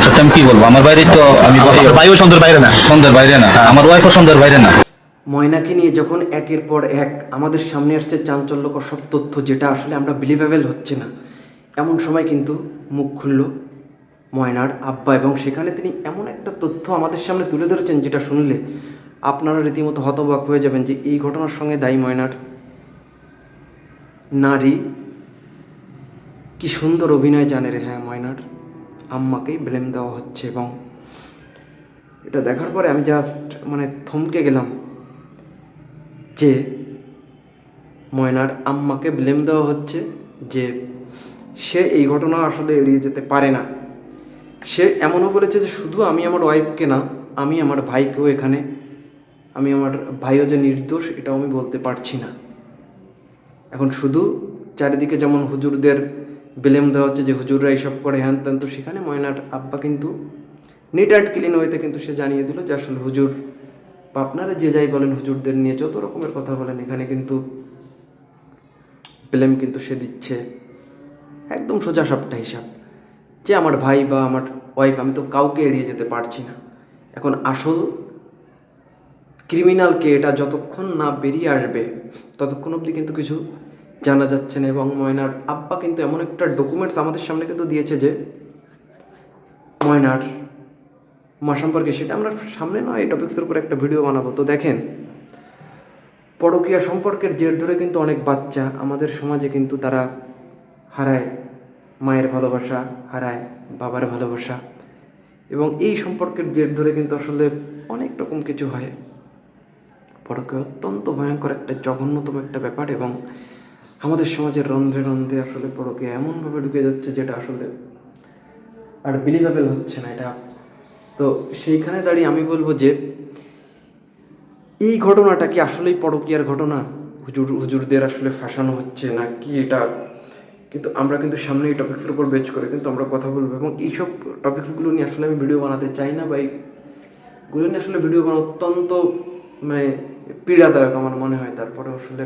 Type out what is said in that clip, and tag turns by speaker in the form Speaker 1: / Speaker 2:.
Speaker 1: সংসারটা আমি কি বলব? আমার বাইরে তো আমি
Speaker 2: আপনার ভাইও বাইরে না।
Speaker 1: সন্ধ্যের বাইরে না। আমার ওয়াইফও সন্ধ্যের বাইরে না।
Speaker 3: ময়নাকে নিয়ে যখন একের পর এক আমাদের সামনে আসছে চাঞ্চল্যকর সব তথ্য যেটা আসলে আমরা বিলিভেবল হচ্ছে না। এমন সময় কিন্তু মুখ খুলল ময়নার আব্বা এবং সেখানে তিনি এমন একটা তথ্য আমাদের সামনে তুলে ধরেছেন যেটা শুনলে আপনারা রীতিমতো হতবাক হয়ে যাবেন যে এই ঘটনার সঙ্গে দায়ী ময়নার নারী। কি সুন্দর অভিনয় জানে রে হ্যাঁ ময়নার। আম্মাকেই ব্লেম দেওয়া হচ্ছে এবং এটা দেখার পরে আমি জাস্ট মানে থমকে গেলাম যে ময়নার আম্মাকে ব্লেম দেওয়া হচ্ছে যে সে এই ঘটনা আসলে এড়িয়ে যেতে পারে না। সে এমনও বলেছে যে শুধু আমি আমার ওয়াইফকে না, আমি আমার ভাইকেও এখানে, আমি আমার ভাইও যে নির্দোষ, এটাও আমি বলতে পারছি না। এখন শুধু চারিদিকে যেমন হুজুরদের ব্লেম দেওয়া হচ্ছে যে, হুজুররা এইসব করে, হ্যান ত্যান। তো সেখানে ময়নার আব্বা কিন্তু নিট অ্যান্ড ক্লিন ওয়েতে কিন্তু সে জানিয়ে দিল যে, আসলে হুজুর বা আপনারা যে যাই বলেন হুজুরদের নিয়ে, যত রকমের কথা বলেন, এখানে কিন্তু ব্লেম কিন্তু সে দিচ্ছে। একদম সোজা সাপটা হিসাব। যে আমার ভাই বা আমার ওয়াইফ আমি তো কাউকে এড়িয়ে যেতে পারছি না। এখন আসল ক্রিমিনালকে এটা যতক্ষণ না বেরিয়ে আসবে, ততক্ষণ অবধি কিন্তু কিছু জানা যাচ্ছে না এবং ময়নার আব্বা কিন্তু এমন একটা ডকুমেন্টস আমাদের সামনে কিন্তু দিয়েছে যে ময়নার মা সম্পর্কে সেটা আমরা সামনে নয় এই টপিক্সের উপর একটা ভিডিও বানাবো। তো দেখেন, পরকীয়া সম্পর্কের জের ধরে কিন্তু অনেক বাচ্চা আমাদের সমাজে কিন্তু তারা হারায়, মায়ের ভালোবাসা হারায়, বাবার ভালোবাসা এবং এই সম্পর্কের জের ধরে কিন্তু আসলে অনেক রকম কিছু হয়। পরকে অত্যন্ত ভয়ঙ্কর একটা জঘন্যতম একটা ব্যাপার এবং আমাদের সমাজের রন্ধ্রে রন্ধ্রে আসলে পরকে এমনভাবে ঢুকে যাচ্ছে যেটা আসলে আর বিলিভেবল হচ্ছে না এটা। তো সেইখানে দাঁড়িয়ে আমি বলব যে, এই ঘটনাটা কি আসলেই পরকীয়ার ঘটনা? হুজুর, হুজুরদের আসলে ফাঁসানো হচ্ছে না কি এটা? কিন্তু আমরা কিন্তু সামনে এই টপিক্সের উপর বেচ করে কিন্তু আমরা কথা বলব এবং এইসব টপিক্সগুলো নিয়ে আসলে আমি ভিডিও বানাতে চাই না বা এইগুলো নিয়ে আসলে ভিডিও বানানো অত্যন্ত মানে পীড়াদায়ক আমার মনে হয় তারপরে আসলে